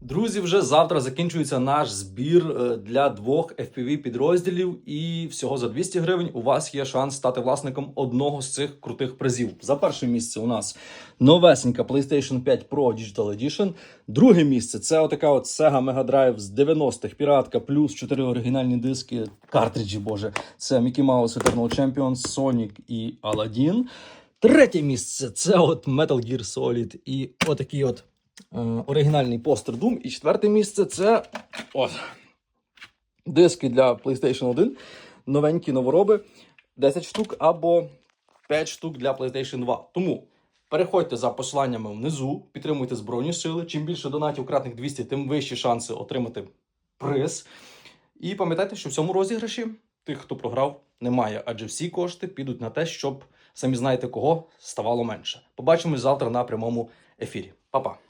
Друзі, вже завтра закінчується наш збір е, для двох FPV підрозділів, і всього за 200 гривень у вас є шанс стати власником одного з цих крутих призів. За перше місце у нас новесенька PlayStation 5 Pro Digital Edition. Друге місце це отака от Sega Mega Drive з 90-х, піратка, плюс 4 оригінальні диски, картриджі, боже. Це Mickey Mouse Eternal Champions, Sonic і Aladdin. Третє місце це от Metal Gear Solid і отакий от оригінальний постер Doom. І четверте місце це от, диски для PlayStation 1, новенькі новороби, 10 штук або 5 штук для PlayStation 2. Тому переходьте за посиланнями внизу, підтримуйте Збройні сили. Чим більше донатів кратних 200, тим вищі шанси отримати приз. І пам'ятайте, що в цьому розіграші тих, хто програв, немає, адже всі кошти підуть на те, щоб самі знаєте кого ставало менше. Побачимось завтра на прямому ефірі. Па-па!